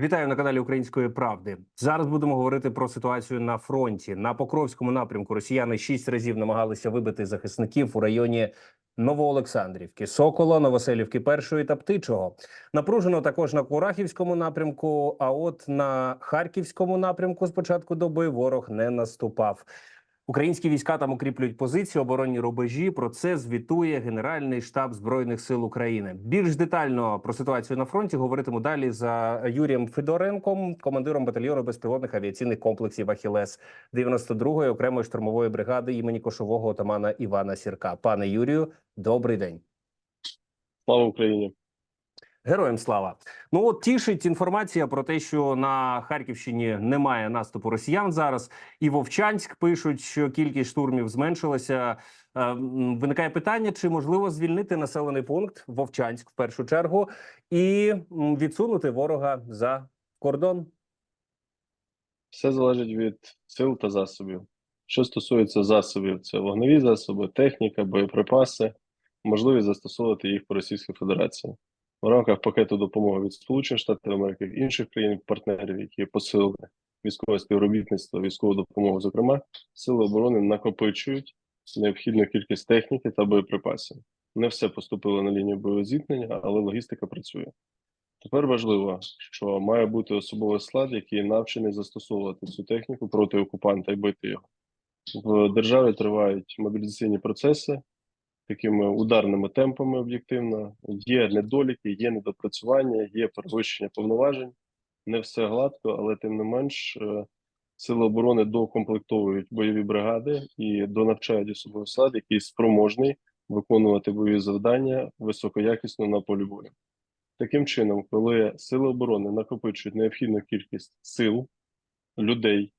Вітаю на каналі Української Правди. Зараз будемо говорити про ситуацію на фронті. На Покровському напрямку росіяни шість разів намагалися вибити захисників у районі Новоолександрівки, Сокола, Новоселівки Першої та Птичого. Напружено також на Курахівському напрямку. А от на Харківському напрямку з початку доби ворог не наступав. Українські війська там укріплюють позиції, оборонні рубежі. Про це звітує Генеральний штаб збройних сил України. Більш детально про ситуацію на фронті говоритиму далі за Юрієм Федоренком, командиром батальйону безпілотних авіаційних комплексів Ахілес 92-ї окремої штурмової бригади імені кошового отамана Івана Сірка. Пане Юрію, добрий день. Слава Україні! Героям слава. Ну от тішить інформація про те, що на Харківщині немає наступу росіян зараз. І Вовчанськ пишуть, що кількість штурмів зменшилася. Е, Виникає питання, чи можливо звільнити населений пункт Вовчанськ в першу чергу і відсунути ворога за кордон. Все залежить від сил та засобів. Що стосується засобів, це вогневі засоби, техніка, боєприпаси, можливість застосовувати їх по Російській Федерації. В рамках пакету допомоги від Сполучених Штатів Америки інших країн-партнерів, які посилили військове співробітництво, військову допомогу, зокрема, сили оборони накопичують необхідну кількість техніки та боєприпасів. Не все поступило на лінію бойового зіткнення, але логістика працює. Тепер важливо, що має бути особовий склад, який навчений застосовувати цю техніку проти окупанта і бити його. В державі тривають мобілізаційні процеси такими ударними темпами об'єктивно. Є недоліки, є недопрацювання, є перевищення повноважень. Не все гладко, але тим не менш, е, сили оборони докомплектовують бойові бригади і донавчають особовий склад, який спроможний виконувати бойові завдання високоякісно на полі бою. Таким чином, коли сили оборони накопичують необхідну кількість сил, людей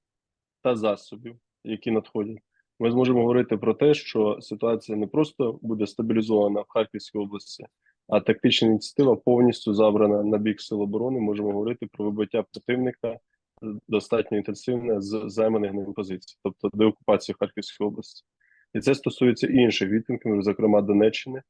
та засобів, які надходять, ми зможемо говорити про те, що ситуація не просто буде стабілізована в Харківській області, а тактична ініціатива повністю забрана на бік сил оборони. Можемо говорити про вибиття противника достатньо інтенсивне з займаних ним позицій, тобто деокупацію Харківської області. І це стосується і інших відтинків, зокрема Донеччини,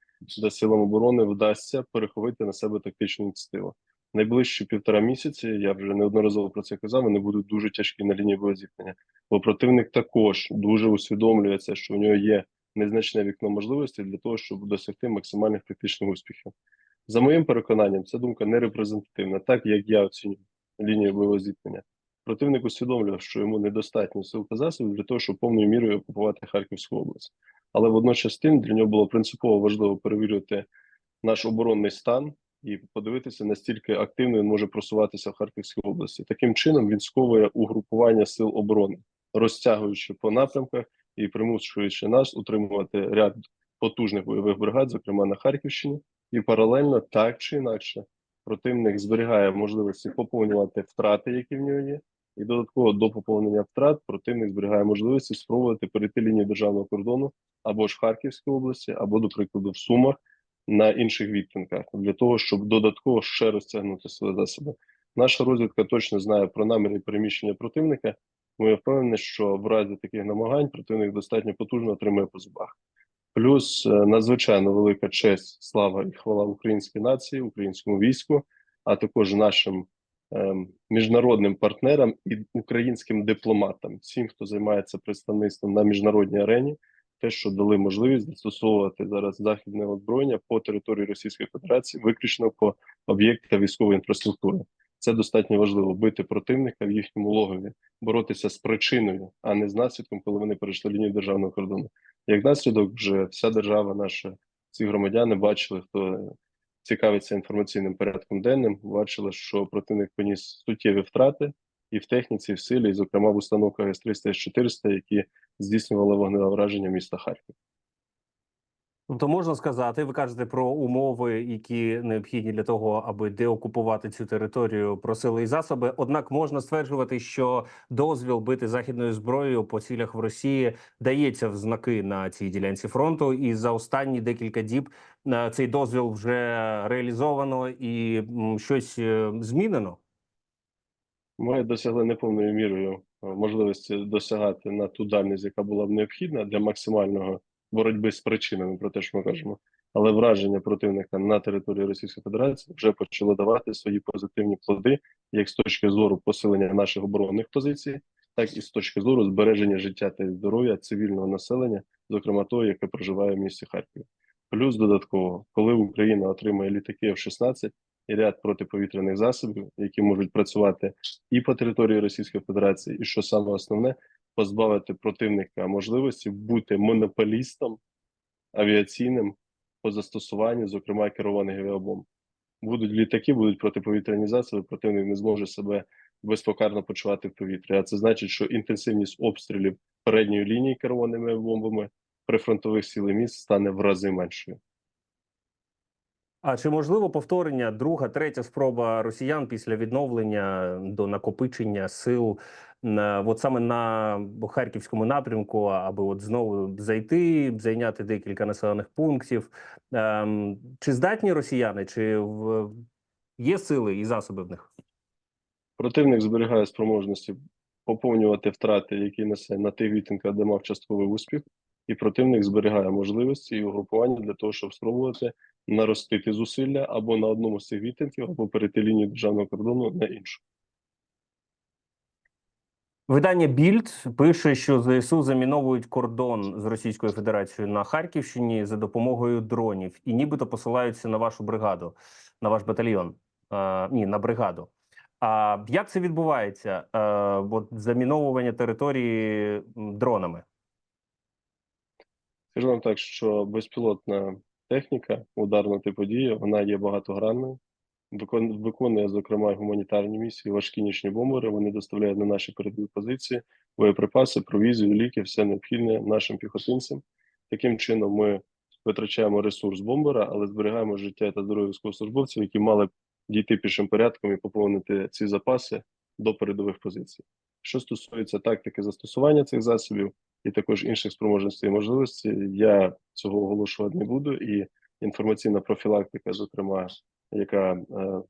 де силам оборони вдасться переховити на себе тактичну ініціативу. Найближчі півтора місяці, я вже неодноразово про це казав, вони будуть дуже тяжкі на лінії боєзіткнення, бо противник також дуже усвідомлює це, що у нього є незначне вікно можливостей для того, щоб досягти максимальних тактичних успіхів. За моїм переконанням, ця думка не репрезентативна, так як я оцінюю лінію бойового зіткнення. Противник усвідомлював, що йому недостатньо сил та засобів для того, щоб повною мірою окупувати Харківську область. Але водночас тим для нього було принципово важливо перевірити наш оборонний стан і подивитися, настільки активно він може просуватися в Харківській області. Таким чином він сковує угрупування сил оборони, розтягуючи по напрямках і примушуючи нас утримувати ряд потужних бойових бригад, зокрема на Харківщині, і паралельно так чи інакше противник зберігає можливості поповнювати втрати, які в нього є, і додатково до поповнення втрат противник зберігає можливості спробувати перейти лінію державного кордону або ж в Харківській області, або, до прикладу, в Сумах на інших відтинках для того, щоб додатково ще розтягнути свої засоби. Наша розвідка точно знає про наміри переміщення противника. Ми впевнені, що в разі таких намагань противник достатньо потужно отримує по зубах. Плюс е, надзвичайно велика честь, слава і хвала українській нації, українському війську, а також нашим ем, міжнародним партнерам і українським дипломатам, всім, хто займається представництвом на міжнародній арені, те, що дали можливість застосовувати зараз західне озброєння по території Російської Федерації, виключно по об'єктах військової інфраструктури. Це достатньо важливо бити противника в їхньому логові, боротися з причиною, а не з наслідком, коли вони перейшли лінію державного кордону. Як наслідок, вже вся держава, наша всі громадяни бачили, хто цікавиться інформаційним порядком денним, бачили, що противник поніс суттєві втрати і в техніці, і в силі, і, зокрема в установках С-300 С-400, які здійснювали вогневе враження міста Харків. Тобто можна сказати, ви кажете про умови, які необхідні для того, аби деокупувати цю територію, про сили і засоби. Однак можна стверджувати, що дозвіл бити західною зброєю по цілях в Росії дається в знаки на цій ділянці фронту, і за останні декілька діб е, цей дозвіл вже реалізовано і щось е, змінено. Ми досягли неповною мірою е, можливості досягати на ту дальність, яка була б необхідна для максимального боротьби з причинами, про те, що ми кажемо. але враження противника на території Російської Федерації вже почало давати свої позитивні плоди, як з точки зору посилення наших оборонних позицій, так і з точки зору збереження життя та здоров'я цивільного населення, зокрема того, яке проживає в місті Харкові. Плюс додатково, коли Україна отримає літаки F-16 і ряд протиповітряних засобів, які можуть працювати і по території Російської Федерації, і що саме основне, позбавити противника можливості бути монополістом авіаційним по застосуванню, зокрема керованих авіабомб. Будуть літаки, будуть протиповітряні засоби, противник не зможе себе безпокарно почувати в повітрі. А це значить, що інтенсивність обстрілів передньої лінії керованими бомбами прифронтових сіл і міст стане в рази меншою. А чи можливо повторення друга, третя спроба росіян після відновлення до накопичення сил на от саме на харківському напрямку, аби от знову зайти, зайняти декілька населених пунктів? Ем, чи здатні росіяни, чи в є сили і засоби в них? Противник зберігає спроможності поповнювати втрати, які несе на тих відтинках, де мав частковий успіх, і противник зберігає можливості і угрупування для того, щоб спробувати наростити зусилля або на одному з цих відтинків, або перейти лінію державного кордону на іншу. Видання Більд пише, що ЗСУ заміновують кордон з Російською Федерацією на Харківщині за допомогою дронів, і нібито посилаються на вашу бригаду, на ваш батальйон. Е, ні, на бригаду. А як це відбувається? Е, от заміновування території дронами? Скажу вам так, що безпілотна техніка ударного типу дії, вона є багатогранною, виконує, зокрема, гуманітарні місії, важкі нічні бомбери. Вони доставляють на наші передові позиції боєприпаси, провізію, ліки, все необхідне нашим піхотинцям. Таким чином, ми витрачаємо ресурс бомбера, але зберігаємо життя та здоров'я військовослужбовців, які мали б дійти пішим порядком і поповнити ці запаси до передових позицій. Що стосується тактики застосування цих засобів, і також інших спроможностей і можливостей. Я цього оголошувати не буду. І інформаційна профілактика, зокрема, яка е,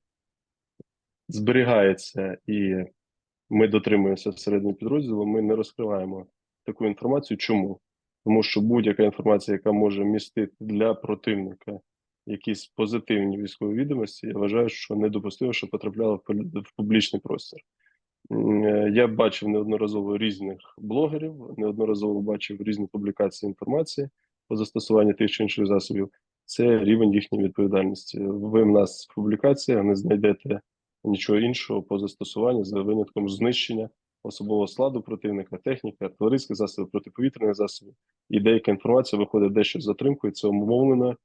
зберігається, і ми дотримуємося всередині підрозділу. Ми не розкриваємо таку інформацію. Чому? Тому що будь-яка інформація, яка може містити для противника якісь позитивні військові відомості, я вважаю, що недопустимо, що потрапляла в публічний простір. Е, Я бачив неодноразово різних блогерів, неодноразово бачив різні публікації інформації по застосуванню тих чи інших засобів. Це рівень їхньої відповідальності. Ви в нас в публікаціях не знайдете нічого іншого по застосуванню за винятком знищення особового складу противника, техніки, артилерійських засобів, протиповітряних засобів. І деяка інформація виходить дещо з затримкою. Це умовлено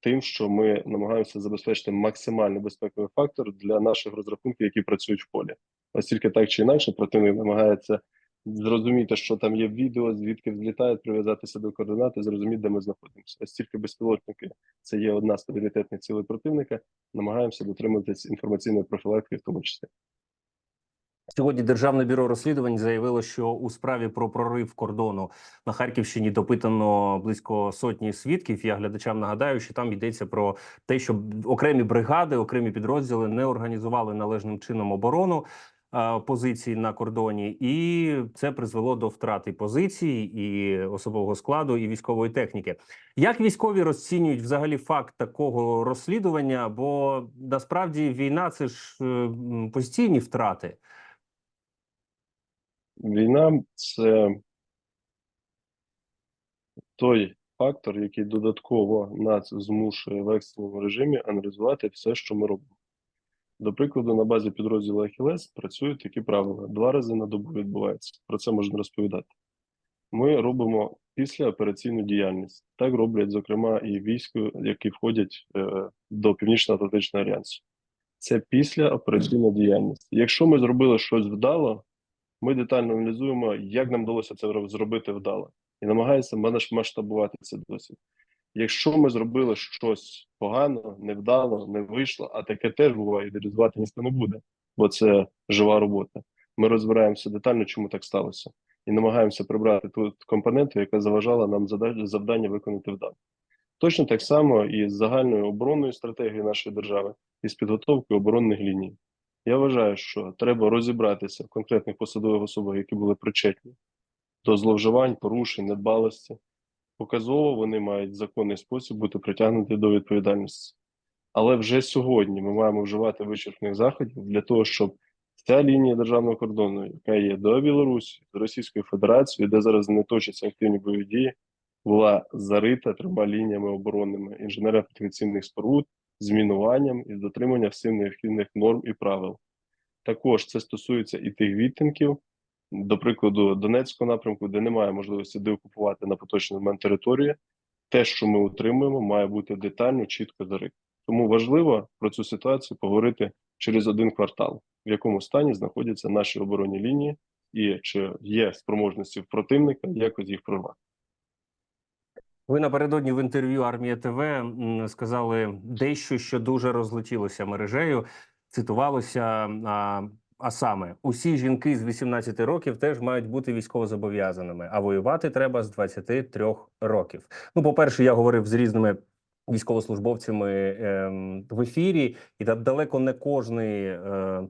тим, що ми намагаємося забезпечити максимально безпековий фактор для наших розрахунків, які працюють в полі. Оскільки так чи інакше противник намагається зрозуміти, що там є відео, звідки взлітають, прив'язатися до координат і зрозуміти, де ми знаходимося. Оскільки безпілотники це є одна з пріоритетних цілей противника, намагаємося дотримуватись інформаційної профілактики, в тому числі. Сьогодні Державне бюро розслідувань заявило, що у справі про прорив кордону на Харківщині допитано близько сотні свідків. Я глядачам нагадаю, що там йдеться про те, що окремі бригади, окремі підрозділи не організували належним чином оборону позицій на кордоні, і це призвело до втрати позицій і особового складу, і військової техніки. Як військові розцінюють взагалі факт такого розслідування? Бо насправді війна це ж е, постійні втрати. Війна це той фактор, який додатково нас змушує в екстреному режимі аналізувати все, що ми робимо. До прикладу, на базі підрозділу Ахілес працюють такі правила: два рази на добу відбувається. Про це можна розповідати. Ми робимо післяопераційну діяльність. Так роблять, зокрема, і військо, які входять е, до Північно-Атлантичного альянсу. Це післяопераційна діяльність. Якщо ми зробили щось вдало, ми детально аналізуємо, як нам вдалося це зробити вдало, і намагаємося маш- масштабувати це досвід. Якщо ми зробили щось погано, невдало, не вийшло, а таке теж буває, ідеалізувати ніхто не буде, бо це жива робота. Ми розбираємося детально, чому так сталося, і намагаємося прибрати ту компоненту, яка заважала нам завдання виконати вдало. Точно так само і з загальною оборонною стратегією нашої держави, і з підготовкою оборонних ліній. Я вважаю, що треба розібратися в конкретних посадових особах, які були причетні до зловживань, порушень, недбалості, Показово вони мають законний спосіб бути притягнуті до відповідальності. Але вже сьогодні ми маємо вживати вичерпних заходів для того, щоб ця лінія державного кордону, яка є до Білорусі, до Російської Федерації, де зараз не точаться активні бойові дії, була зарита трьома лініями оборонними інженерно-фортифікаційних споруд з мінуванням і дотриманням всіх необхідних норм і правил. Також це стосується і тих відтинків, до прикладу, Донецького напрямку, де немає можливості деокупувати на поточний момент території. Те, що ми утримуємо, має бути детально, чітко зарито. Тому важливо про цю ситуацію поговорити через один квартал, в якому стані знаходяться наші оборонні лінії, і чи є спроможності в противника якось їх прорвати. Ви напередодні в інтерв'ю Армія ТВ сказали дещо, що дуже розлетілося мережею. Цитувалося. А, саме, усі жінки з 18 років теж мають бути військовозобов'язаними, а воювати треба з 23 років. Ну, по-перше, я говорив з різними військовослужбовцями ем, в ефірі, і далеко не кожний е,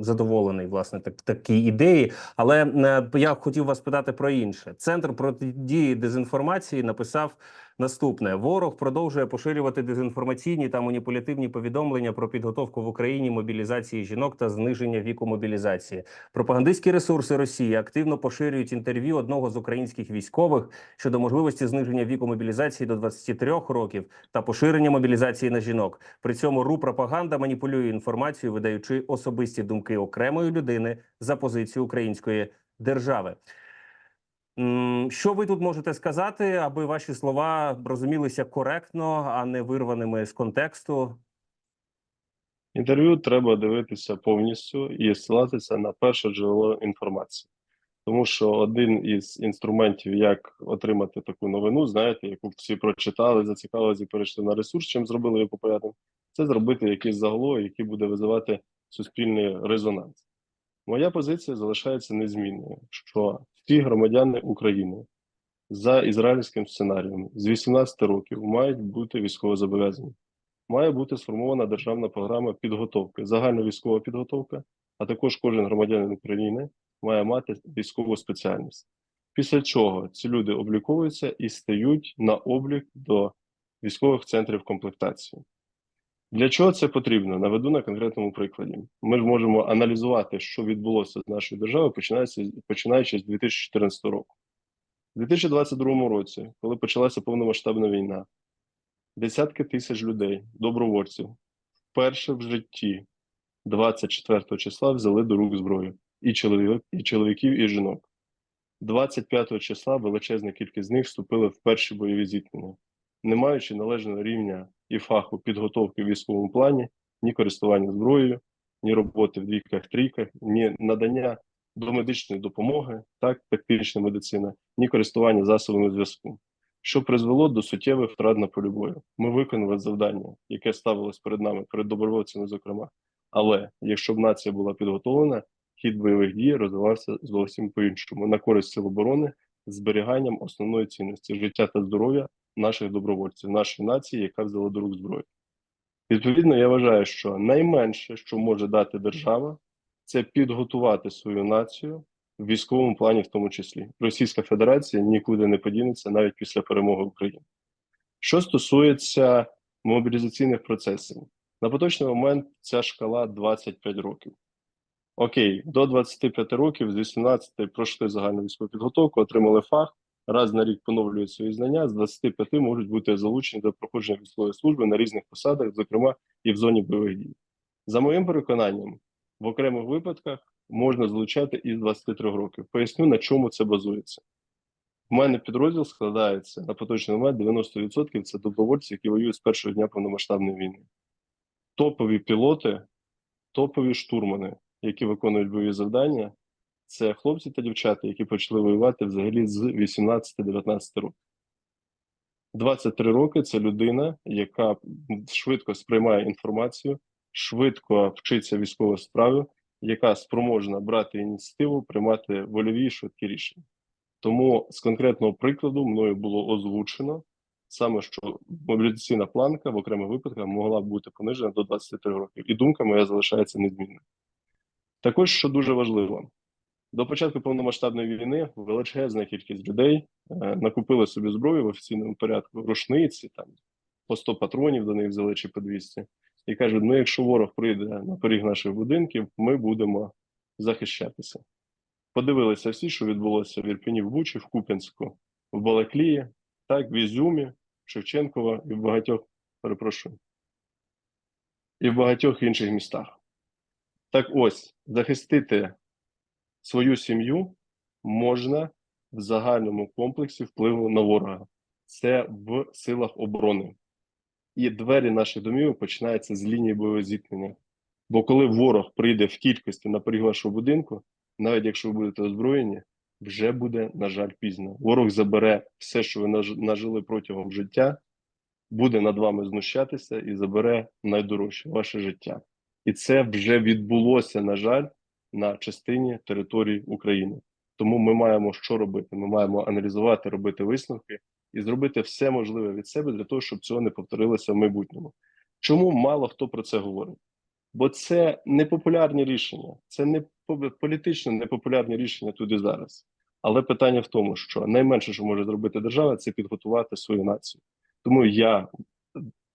задоволений власне так, такій ідеї. Але е, я хотів вас питати про інше. Центр протидії дезінформації написав наступне: ворог продовжує поширювати дезінформаційні та маніпулятивні повідомлення про підготовку в Україні мобілізації жінок та зниження віку мобілізації. Пропагандистські ресурси Росії активно поширюють інтерв'ю одного з українських військових щодо можливості зниження віку мобілізації до 23 років та поширення мобілізації на жінок. При цьому ру пропаганда маніпулює інформацією, видаючи особисті думки окремої людини за позицію української держави. Що ви тут можете сказати, аби ваші слова розумілися коректно, а не вирваними з контексту? Інтерв'ю треба дивитися повністю і ссилатися на перше джерело інформації. Тому що один із інструментів, як отримати таку новину, знаєте, яку всі прочитали, зацікавилися і перейшли на ресурс, чим зробили його популярним, це зробити якийсь заголовок, який буде визивати суспільний резонанс. Моя позиція залишається незмінною, що всі громадяни України за ізраїльським сценарієм з 18 років мають бути військовозобов'язані. Має бути сформована державна програма підготовки, загальна військова підготовка, а також кожен громадянин України має мати військову спеціальність. Після чого ці люди обліковуються і стають на облік до військових центрів комплектації. Для чого це потрібно? Наведу на конкретному прикладі. Ми ж можемо аналізувати, що відбулося з нашою державою, починаючи, починаючи з 2014 року. У 2022 році, коли почалася повномасштабна війна, десятки тисяч людей, добровольців, вперше в житті 24 числа взяли до рук зброю і чоловік, і чоловіків, і жінок. 25 числа величезна кількість з них вступили в перші бойові зіткнення, не маючи належного рівня і фаху підготовки в військовому плані, ні користування зброєю, ні роботи в двійках, трійках, ні надання домедичної допомоги, так, тактична медицина, ні користування засобами зв'язку, що призвело до суттєвих втрат на полі бою. Ми виконали завдання, яке ставилось перед нами, перед добровольцями, зокрема. Але якщо б нація була підготовлена, хід бойових дій розвивався зовсім по-іншому на користь сил оборони зберіганням основної цінності життя та здоров'я наших добровольців, нашої нації, яка взяла до рук зброю. Відповідно, я вважаю, що найменше, що може дати держава, це підготувати свою націю в військовому плані, в тому числі. Російська Федерація нікуди не подінеться навіть після перемоги України. Що стосується мобілізаційних процесів, на поточний момент ця шкала 25 років. Окей, до 25 років з 18 пройшли загальну військову підготовку, отримали фах, раз на рік поновлюють свої знання, з 25 можуть бути залучені до проходження військової служби на різних посадах, зокрема і в зоні бойових дій. За моїм переконанням, в окремих випадках можна залучати із 23 років. Поясню, на чому це базується. У мене підрозділ складається на поточний момент 90% це добровольці, які воюють з першого дня повномасштабної війни. Топові пілоти, топові штурмани, які виконують бойові завдання, це хлопці та дівчата, які почали воювати взагалі з 18-19 років. 23 роки це людина, яка швидко сприймає інформацію, швидко вчиться військової справи, яка спроможна брати ініціативу, приймати вольові швидкі рішення. Тому з конкретного прикладу мною було озвучено саме, що мобілізаційна планка в окремих випадках могла бути понижена до 23 років, і думка моя залишається незмінною. Також, що дуже важливо, До початку повномасштабної війни величезна кількість людей е, накупили собі зброю в офіційному порядку, рушниці, там по 100 патронів до них взяли чи по 200. І кажуть: ну, якщо ворог прийде на поріг наших будинків, ми будемо захищатися. Подивилися всі, що відбулося в Ірпіні, в Бучі, в Куп'янську, в Балаклії, так, в Ізюмі, Шевченкова і в багатьох, перепрошую, і в багатьох інших містах. Так ось, захистити свою сім'ю можна в загальному комплексі впливу на ворога. Це в силах оборони. І двері наших домівок починаються з лінії бойового зіткнення. Бо коли ворог прийде в кількості на поріг вашого будинку, навіть якщо ви будете озброєні, вже буде, на жаль, пізно. Ворог забере все, що ви наж- нажили протягом життя, буде над вами знущатися і забере найдорожче ваше життя. І це вже відбулося, на жаль, на частині території України. Тому ми маємо що робити? Ми маємо аналізувати, робити висновки і зробити все можливе від себе для того, щоб цього не повторилося в майбутньому. Чому мало хто про це говорить? Бо це непопулярні рішення, це не по- політично непопулярні рішення тут і зараз. Але питання в тому, що найменше, що може зробити держава, це підготувати свою націю. Тому я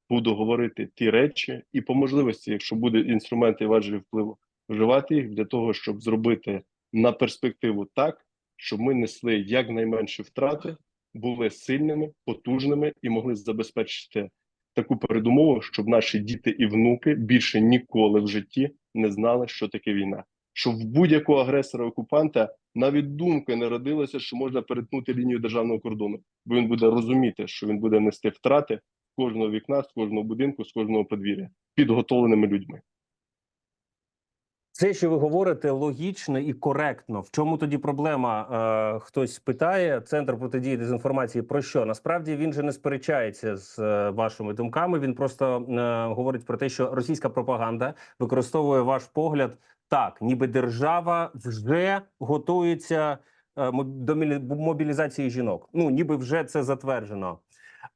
буду говорити ті речі, і по можливості, якщо буде інструменти важелі впливу, вживати їх для того, щоб зробити на перспективу так, щоб ми несли якнайменші втрати, були сильними, потужними і могли забезпечити таку передумову, щоб наші діти і внуки більше ніколи в житті не знали, що таке війна. Щоб в будь-якого агресора окупанта навіть думки не родилося, що можна перетнути лінію державного кордону, бо він буде розуміти, що він буде нести втрати з кожного вікна, з кожного будинку, з кожного подвір'я підготовленими людьми. Це, що ви говорите, логічно і коректно. В чому тоді проблема? Е, хтось питає центр протидії дезінформації про що? Насправді він же не сперечається з е, вашими думками. Він просто е, говорить про те, що російська пропаганда використовує ваш погляд так, ніби держава вже готується е, до мобілізації жінок. Ну ніби вже це затверджено.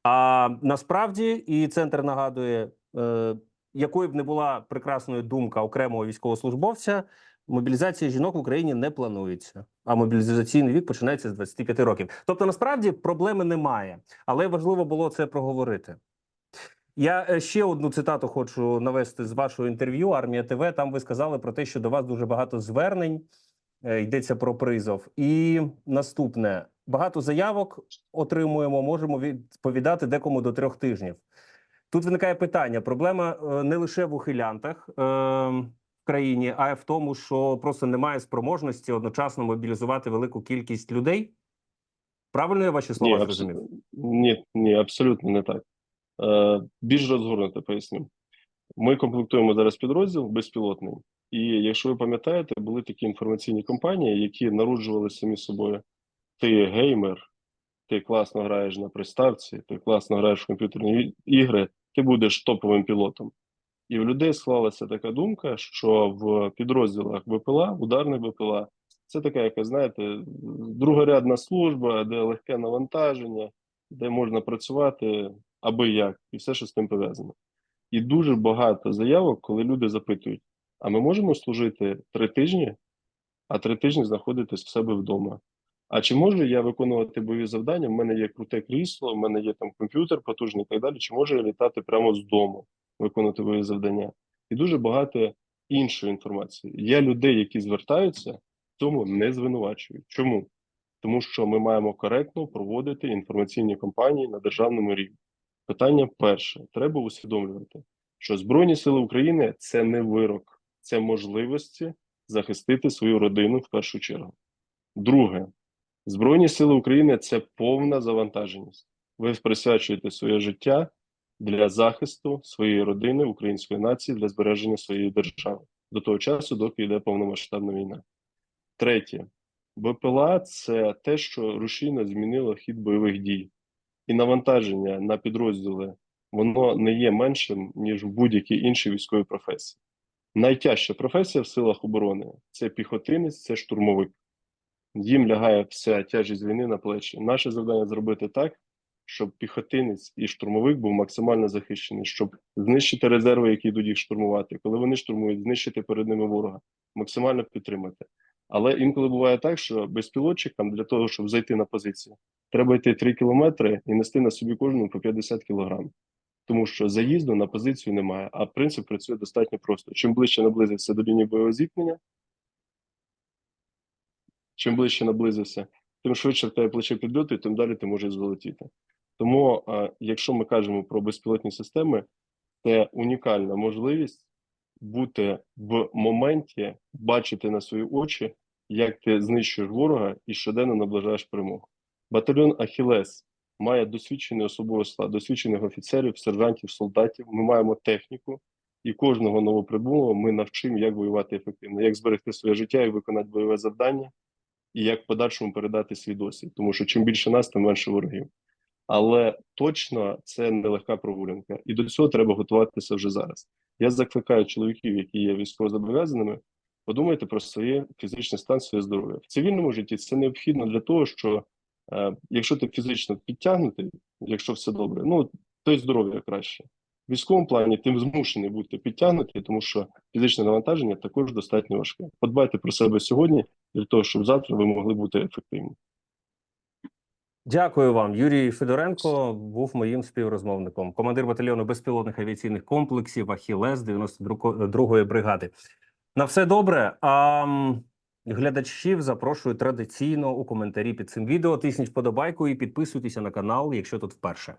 А насправді і центр нагадує. Е, якою б не була прекрасною думка окремого військовослужбовця, мобілізація жінок в Україні не планується. А мобілізаційний вік починається з 25 років. Тобто, насправді проблеми немає, але важливо було це проговорити. Я е, ще одну цитату хочу навести з вашого інтерв'ю. Армія ТВ. Там ви сказали про те, що до вас дуже багато звернень е, йдеться про призов. І наступне багато заявок отримуємо. Можемо відповідати декому до трьох тижнів. Тут виникає питання: проблема е, не лише в ухилянтах е, в країні, а й в тому, що просто немає спроможності одночасно мобілізувати велику кількість людей. Правильно я ваші слова Ні, зрозумів? ні, ні, абсолютно не так. Е, більш розгорнуто поясню. Ми комплектуємо зараз підрозділ безпілотний, і якщо ви пам'ятаєте, були такі інформаційні компанії, які народжували самі собою: ти геймер, ти класно граєш на приставці, ти класно граєш в комп'ютерні ігри, ти будеш топовим пілотом. І в людей склалася така думка, що в підрозділах БПЛА, ударних БПЛА, це така, яка, знаєте, другорядна служба, де легке навантаження, де можна працювати аби як, і все, що з тим пов'язано. І дуже багато заявок, коли люди запитують: а ми можемо служити три тижні, а три тижні знаходитись в себе вдома. А чи можу я виконувати бойові завдання? В мене є круте крісло, в мене є там комп'ютер потужний і так далі. Чи можу я літати прямо з дому, виконувати бойові завдання? І дуже багато іншої інформації. Я людей, які звертаються, в цьому не звинувачую. Чому? Тому що ми маємо коректно проводити інформаційні кампанії на державному рівні. Питання перше: треба усвідомлювати, що Збройні Сили України це не вирок, це можливості захистити свою родину в першу чергу. Друге, Збройні Сили України це повна завантаженість. Ви присвячуєте своє життя для захисту своєї родини, української нації, для збереження своєї держави до того часу, доки йде повномасштабна війна. Третє, БПЛА це те, що рушійно змінило хід бойових дій, і навантаження на підрозділи воно не є меншим ніж в будь-якій іншій військовій професії. Найтяжча професія в силах оборони це піхотинець, це штурмовик. Їм лягає вся тяжість війни на плечі. Наше завдання зробити так, щоб піхотинець і штурмовик був максимально захищений, щоб знищити резерви, які йдуть їх штурмувати. Коли вони штурмують, знищити перед ними ворога, максимально підтримати. Але інколи буває так, що безпілотчикам для того, щоб зайти на позицію, треба йти 3 кілометри і нести на собі кожному по 50 кілограм. Тому що заїзду на позицію немає, а принцип працює достатньо просто. Чим ближче наблизився до лінії бойового зіткнення, чим ближче наблизився, тим швидше в тебе плече підльоту, і тим далі ти можеш злетіти. Тому, якщо ми кажемо про безпілотні системи, це унікальна можливість бути в моменті, бачити на свої очі, як ти знищуєш ворога і щоденно наближаєш перемогу. Батальйон Ахілес має досвідчений особовий склад, досвідчених офіцерів, сержантів, солдатів. Ми маємо техніку, і кожного новоприбулого ми навчимо, як воювати ефективно, як зберегти своє життя, як виконати бойове завдання, і як в подальшому передати свій досвід. Тому що чим більше нас, тим менше ворогів. Але точно це нелегка прогулянка, і до цього треба готуватися вже зараз. Я закликаю чоловіків, які є військовозобов'язаними, подумайте про своє фізичне стан, своє здоров'я. В цивільному житті це необхідно для того, що е, якщо ти фізично підтягнутий, якщо все добре, ну то й здоров'я краще. Військовому плані тим змушений бути підтягнутий, тому що фізичне навантаження також достатньо важке. Подбайте про себе сьогодні для того, щоб завтра ви могли бути ефективні. Дякую вам. Юрій Федоренко був моїм співрозмовником, командир батальйону безпілотних авіаційних комплексів Ахілес 92-ї бригади. На все добре. А глядачів запрошую традиційно у коментарі під цим відео. Тисніть вподобайку і підписуйтеся на канал, якщо тут вперше.